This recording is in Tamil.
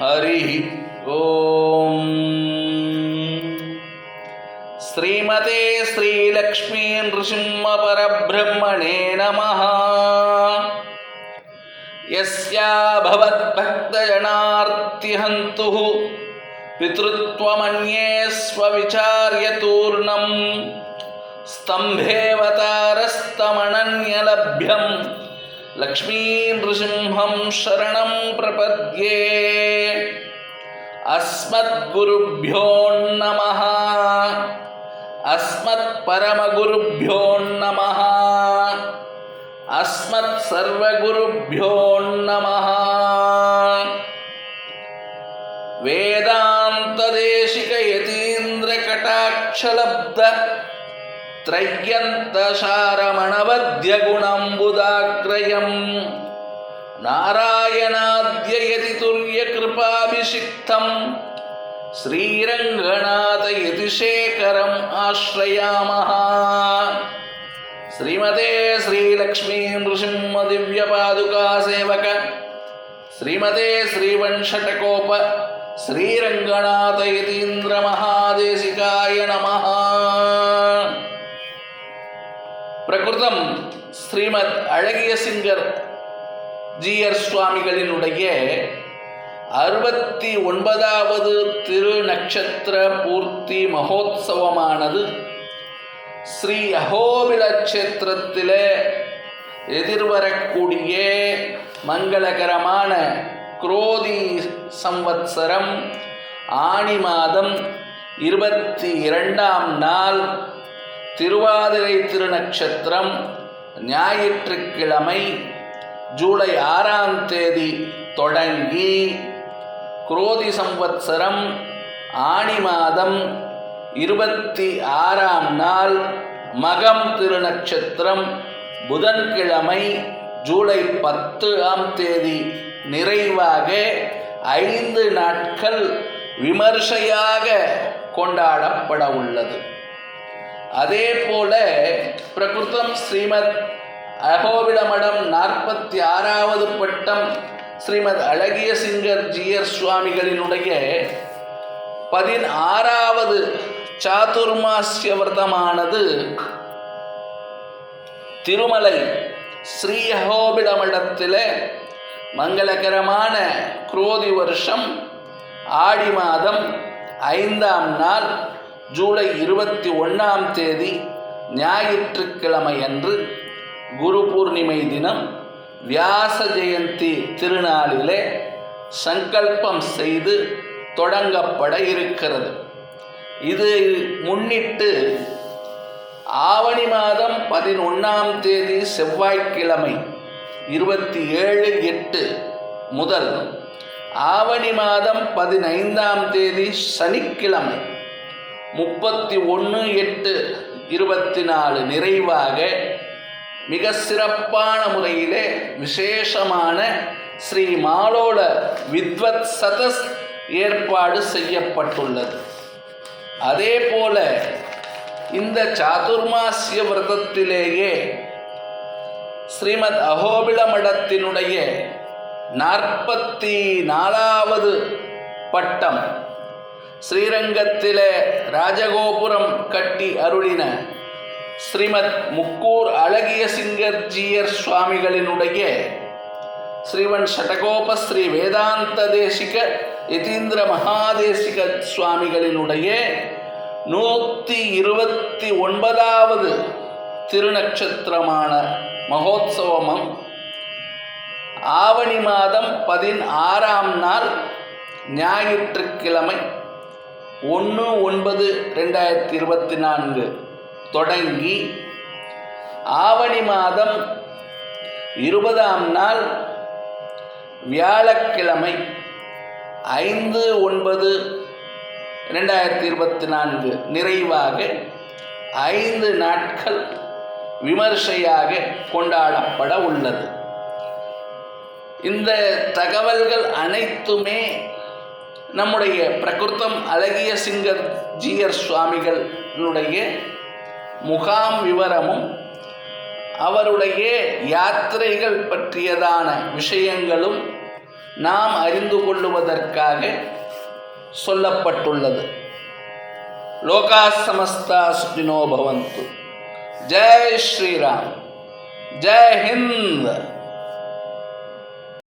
हरिः ॐ श्रीमते श्रीलक्ष्मी नृसिंहपरब्रह्मणे नमः। यस्या भवद्भक्तजनार्तिहन्तुः पितृत्वमन्ये स्वविचार्यतूर्णम् स्तम्भेवतारस्तमनन्यलभ्यं लक्ष्मीनृसिंहं शरणं प्रपद्ये अस्मद्गुरुभ्यो नमः अस्मत्परमगुरुभ्यो नमः अस्मत्सर्वगुरुभ्यो नमः वेदान्तदेशिकयतीन्द्रकटाक्षलब्ध त्रय्यन्तशारमणवद्यगुणम्बुदाग्रयम् नारायणाद्ययति तुर्यकृपाभिषिक्तं श्रीरङ्गनाथयतिशेखरम् आश्रयामः श्रीमते श्रीलक्ष्मी नृसिंहदिव्यपादुकासेवक श्रीमते श्रीवंशटकोप श्रीरङ्गनाथयतीन्द्रमहादेशिकाय नमः பிரகிருதம் ஸ்ரீமத் அழகிய சிங்கர் ஜிஆர் சுவாமிகளினுடைய அறுபத்தி ஒன்பதாவது திரு நட்சத்திர பூர்த்தி மகோத்சவமானது ஸ்ரீ அகோபில கஷேத்திரத்தில் எதிர்வரக்கூடிய மங்களகரமான குரோதி சம்வத்சரம் ஆணி மாதம் இருபத்தி இரண்டாம் நாள் திருவாதிரை திருநட்சத்திரம் ஞாயிற்றுக்கிழமை ஜூலை ஆறாம் தேதி தொடங்கி குரோதி சம்வத்சரம் ஆணி மாதம் இருபத்தி ஆறாம் நாள் மகம் திருநட்சத்திரம் புதன்கிழமை ஜூலை பத்து ஆம் தேதி. நிறைவாக ஐந்து நாட்கள் விமர்சையாக கொண்டாடப்பட உள்ளது. அதே போல பிரகிருதம் ஸ்ரீமத் அகோவிடமடம் நாற்பத்தி ஆறாவது பட்டம் ஸ்ரீமத் அழகிய சிங்கர் ஜியர் சுவாமிகளினுடைய பதினாறாவது சாதுர்மாசிய விரதமானது திருமலை ஸ்ரீஹோபிடமிடத்தில் மங்களகரமான குரோதி வருஷம் ஆடி மாதம் ஐந்தாம் நாள் ஜூலை இருபத்தி ஒன்றாம் தேதி ஞாயிற்றுக்கிழமை அன்று குரு பூர்ணிமை தினம் வியாச ஜெயந்தி திருநாளிலே சங்கல்பம் செய்து தொடங்கப்பட இருக்கிறது. இது முன்னிட்டு ஆவணி மாதம் பதினொன்றாம் தேதி செவ்வாய்க்கிழமை இருபத்தி ஏழு எட்டு முதல் ஆவணி மாதம் பதினைந்தாம் தேதி சனிக்கிழமை முப்பத்தி ஒன்று எட்டு இருபத்தி நாலு நிறைவாக மிக சிறப்பான முறையிலே விசேஷமான ஸ்ரீ மாலோல வித்வத் சதஸ் ஏற்பாடு செய்யப்பட்டுள்ளது. அதே போல இந்த சாதுர்மாசிய விரதத்திலேயே ஸ்ரீமத் அகோபில மடத்தினுடைய நாற்பத்தி நாலாவது பட்டம் ஸ்ரீரங்கத்திலே ராஜகோபுரம் கட்டி அருளின ஸ்ரீமத் முக்கூர் அழகிய சிங்கர் ஜியர் சுவாமிகளினுடைய ஸ்ரீவன் சடகோப ஸ்ரீ வேதாந்த தேசிக யதீந்திர மகாதேசிக சுவாமிகளினுடைய நூற்றி இருபத்தி ஒன்பதாவது திருநட்சத்திரமான மகோத்சவமம் ஆவணி மாதம் பதினாறாம் நாள் ஞாயிற்றுக்கிழமை ஒன்று ஒன்பது ரெண்டாயிரத்தி இருபத்தி நான்கு. தொடங்கி ஆவணி மாதம் இருபதாம் நாள் வியாழக்கிழமை ஐந்து ஒன்பது ரெண்டாயிரத்தி இருபத்தி நான்கு நிறைவாக ஐந்து நாட்கள் விமர்சையாக கொண்டாடப்பட உள்ளது. இந்த தகவல்கள் அனைத்துமே நம்முடைய பிரகிருத்தம் அழகிய சிங்கர் ஜிஆர் சுவாமிகளுடைய முகாம் விவரமும் அவருடைய யாத்திரைகள் பற்றியதான விஷயங்களும் நாம் அறிந்து கொள்ளுவதற்காக சொல்லப்பட்டுள்ளது. லோகா சமஸ்தா சுகினோ பவந்து. ஜெய் ஸ்ரீராம். ஜெய் ஹிந்த்.